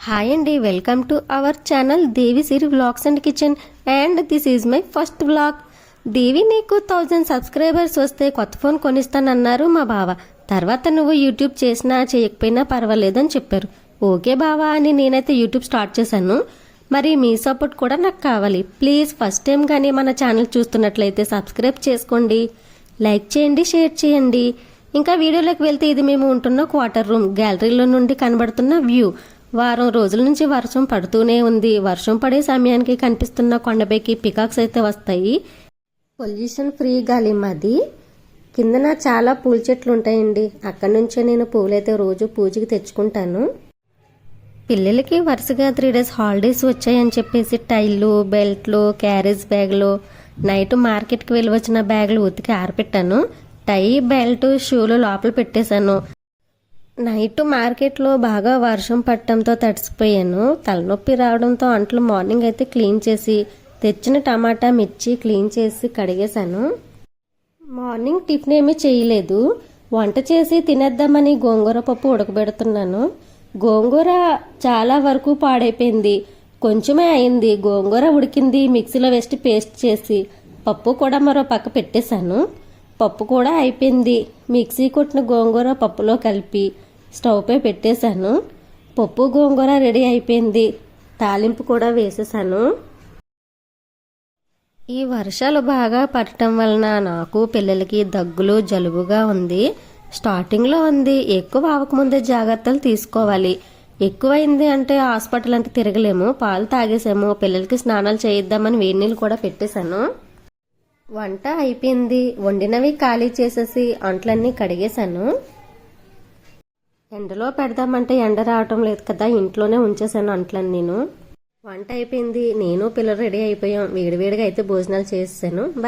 Hi అండి welcome to our channel Devi Siri vlogs and kitchen and this is my first vlog Devi నీకు thousand subscribers వస్తే కొత్త phone కొనిస్తానన్నారు మా బావ. తర్వాత నువ్వు యూట్యూబ్ చేసినా చేయకపోయినా పర్వాలేదని చెప్పారు. ఓకే బావా అని నేనైతే యూట్యూబ్ స్టార్ట్ చేశాను. మరి మీ సపోర్ట్ కూడా నాకు కావాలి. ప్లీజ్ ఫస్ట్ టైం కానీ మన ఛానల్ చూస్తున్నట్లయితే సబ్స్క్రైబ్ చేసుకోండి. లైక్ చేయండి షేర్ చేయండి. ఇంకా వీడియోలోకి వెళ్తే ఇది మేము ఉంటున్న క్వార్టర్ రూమ్ గ్యాలరీలో నుండి కనబడుతున్న వ్యూ వారం రోజుల నుంచి వర్షం పడుతూనే ఉంది. వర్షం పడే సమయానికి కనిపిస్తున్న కొండపైకి పికాక్స్ అయితే వస్తాయి. పొల్యూషన్ ఫ్రీ గాలి మాది. కిందన చాలా పూల చెట్లు ఉంటాయండి. అక్కడి నుంచే నేను పూలైతే రోజు పూజకి తెచ్చుకుంటాను. పిల్లలకి వరుసగా త్రీ డేస్ హాలిడేస్ వచ్చాయని చెప్పేసి టైళ్ళు బెల్ట్లు క్యారేజ్ బ్యాగులు నైట్ మార్కెట్కి వెళ్ళి వచ్చిన బ్యాగులు ఉతికి ఆరపెట్టాను. టై బెల్ట్ షూలు లోపల పెట్టేశాను. నైట్ మార్కెట్లో బాగా వర్షం పట్టడంతో తడిసిపోయాను. తలనొప్పి రావడంతో అంట్లు మార్నింగ్ అయితే క్లీన్ చేసి తెచ్చిన టమాటా మిర్చి క్లీన్ చేసి కడిగేశాను. మార్నింగ్ టిఫిన్ ఏమీ చేయలేదు. వంట చేసి తినేద్దామని గోంగూర పప్పు ఉడకబెడుతున్నాను. గోంగూర చాలా వరకు పాడైపోయింది. కొంచెమే అయింది. గోంగూర ఉడికింది. మిక్సీలో వేసి పేస్ట్ చేసి పప్పు కూడా మరో పక్క పెట్టేశాను. పప్పు కూడా అయిపోయింది. మిక్సీ కొట్టిన గోంగూర పప్పులో కలిపి స్టవ్పై పెట్టేశాను. పప్పు గోంగూర రెడీ అయిపోయింది. తాలింపు కూడా వేసేసాను ఈ వర్షాలు బాగా పడటం వలన నాకు పిల్లలకి దగ్గులు జలుబుగా ఉంది. స్టార్టింగ్లో ఉంది. ఎక్కువ అవ్వకముందే జాగ్రత్తలు తీసుకోవాలి. ఎక్కువైంది అంటే హాస్పిటల్ అంటే తిరగలేము. పాలు తాగేసాము. పిల్లలకి స్నానాలు చేయిద్దామని వేడి నీళ్ళు కూడా పెట్టేశాను. వంట అయిపోయింది. వండినవి ఖాళీ చేసేసి అంట్లన్నీ కడిగేశాను. ఎండలో పెడదామంటే ఎండ రావటం లేదు కదా ఇంట్లోనే ఉంచేసాను అంట్లని నేను. వంట అయిపోయింది నేను పిల్లలు రెడీ అయిపోయాం. వేడివేడిగా అయితే భోజనాలు చేసేసాను. బై.